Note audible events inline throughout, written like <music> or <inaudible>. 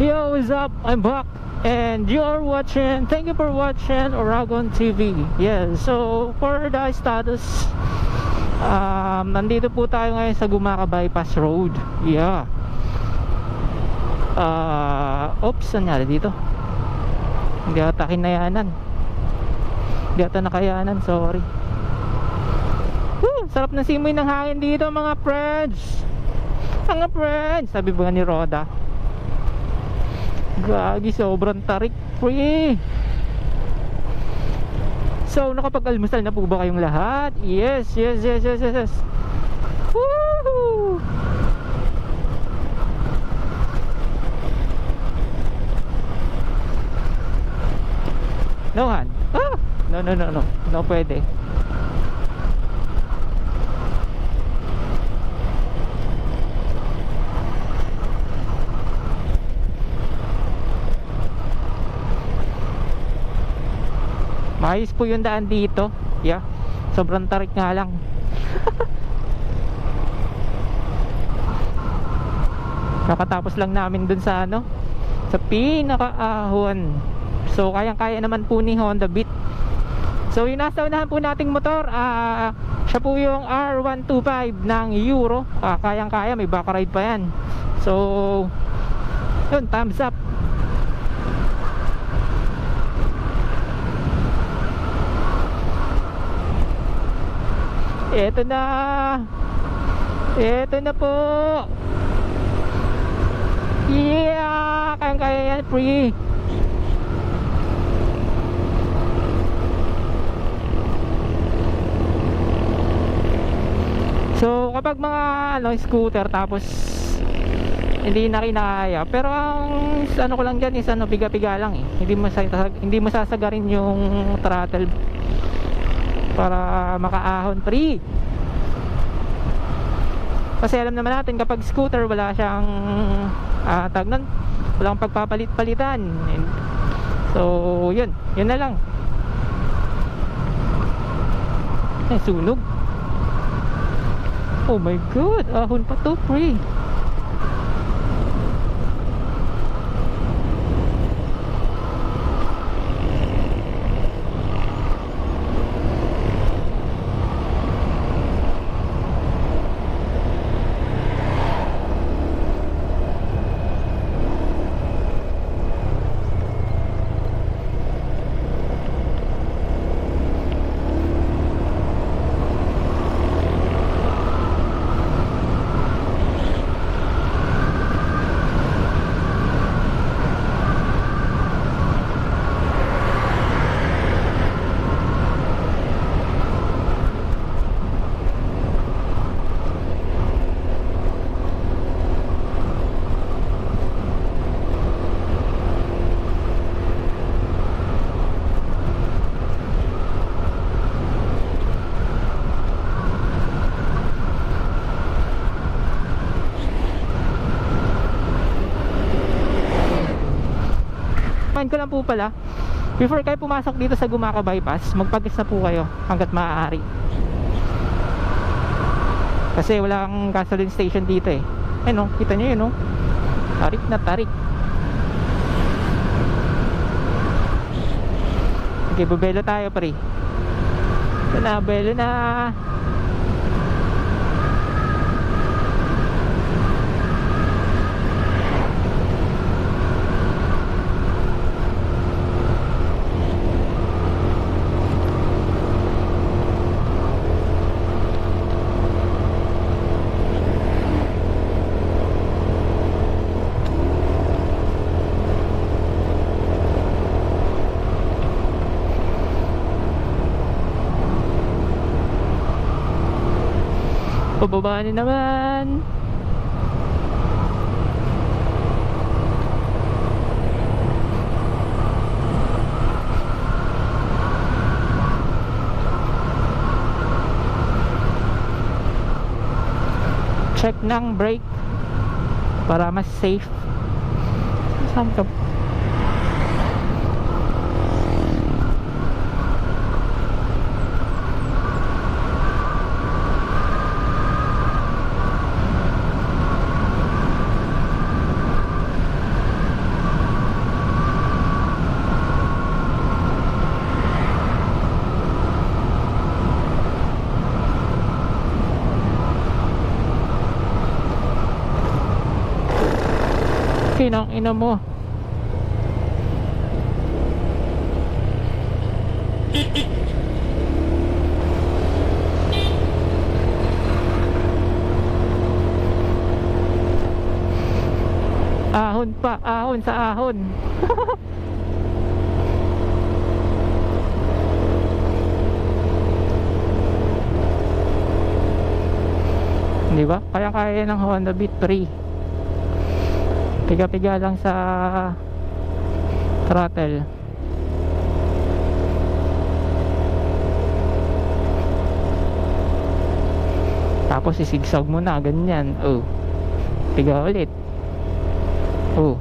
Yo, what's up? I'm back and you're watching, thank you for watching Oragon TV. Yeah, so for the status, um, nandito po tayo ngayon sa Gumaka Bypass Road. Yeah. Ah, oops, nangyari dito? Hindi ata kinayanan. Hindi ata nakayanan, sorry. Woo, sarap na simoy ng hangin dito mga friends. Mga friends, sabi ba ni Roda? Gagi, sobrang tarik pre. So, nakapag-almusal na po ba kayong lahat? Yes, yes, yes, yes, yes, yes. Woohoo! No. Ah! No, no, no, no. No pwede. Maayos po yung daan dito. Yeah. Sobrang tarik nga lang. <laughs> Kakatapos lang namin dun sa ano sa pinakaahon. So kayang-kaya naman po ni Honda Beat. So yung nasa unahan po nating motor, ah siya po yung R125 ng Euro. Ah, kayang-kaya, may back ride pa yan. So yun, thumbs up. Eto na. Eto na po. Yeah! Kayang-kaya yan, free. So, kapag mga ano, scooter tapos hindi na kinakaya. Pero ang ano ko lang diyan is ano, piga-piga lang eh. Hindi mo sasag, hindi mo sasagarin yung throttle para makaahon free. Kasi alam naman natin kapag scooter wala siyang uh, tag nun, walang pagpapalit-palitan. So, yun. Yun na lang. Eh, sunog. Oh my god, ahon pa to free. Mind ko lang po pala, before kayo pumasok dito sa Gumaka Bypass, magpagis na po kayo hanggat maaari. Kasi walang gasoline station dito eh. Ayun no, kita nyo yun no. Tarik na tarik. Okay, bubelo tayo pre. Ito na, belo na. Pababa na naman. Check ng brake para mas safe. Saan ka? Kinang ina mo. Ahon pa, ahon sa ahon. <laughs> Di ba? Kaya-kaya ng Honda Beat 3. Piga-piga lang sa throttle. Tapos isigsag mo na, ganyan. Oh. Piga ulit. Oh.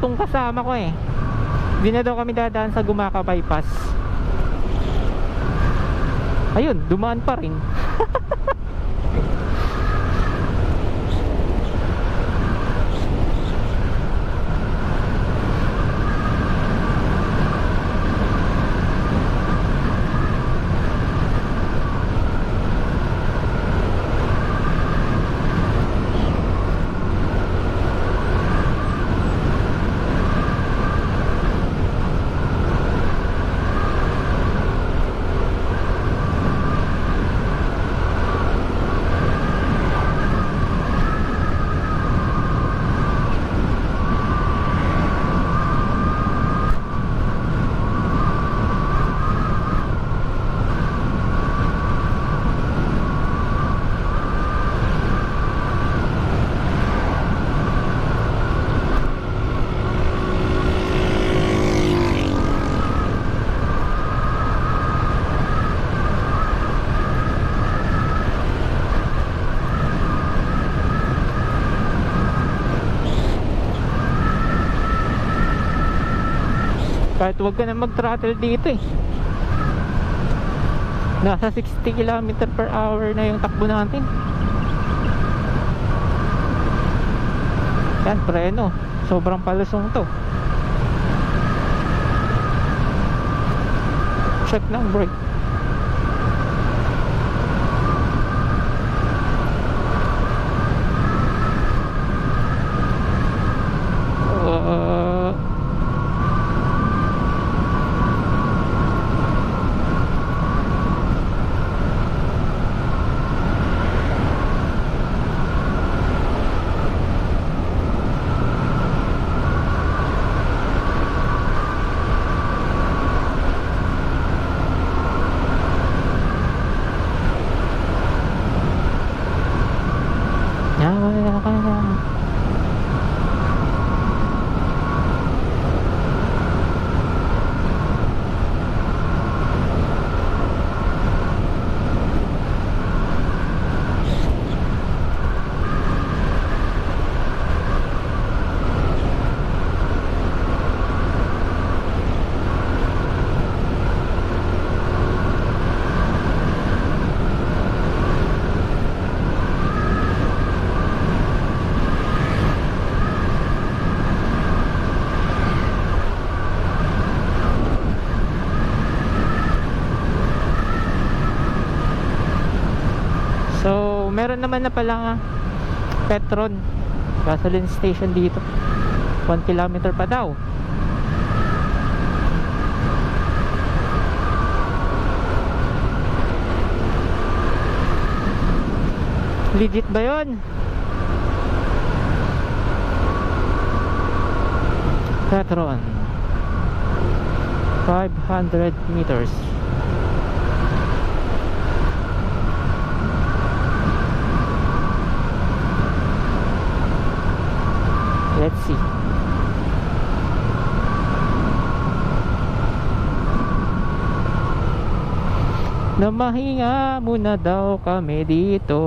Tong kasama ko eh. Hindi na daw kami dadaan sa Gumaka Bypass. Ayun, dumaan pa rin. Kahit huwag ka na mag-throttle dito eh. Nasa 60 km per hour na yung takbo natin. Yan, preno. Sobrang palusong to. Check ng brake. Uh, Yawa ka na. Meron naman na pala Petron gasoline station dito 1 kilometer pa daw. Legit ba yun? Petron 500 meters Let's see. Na mahinga muna daw kami dito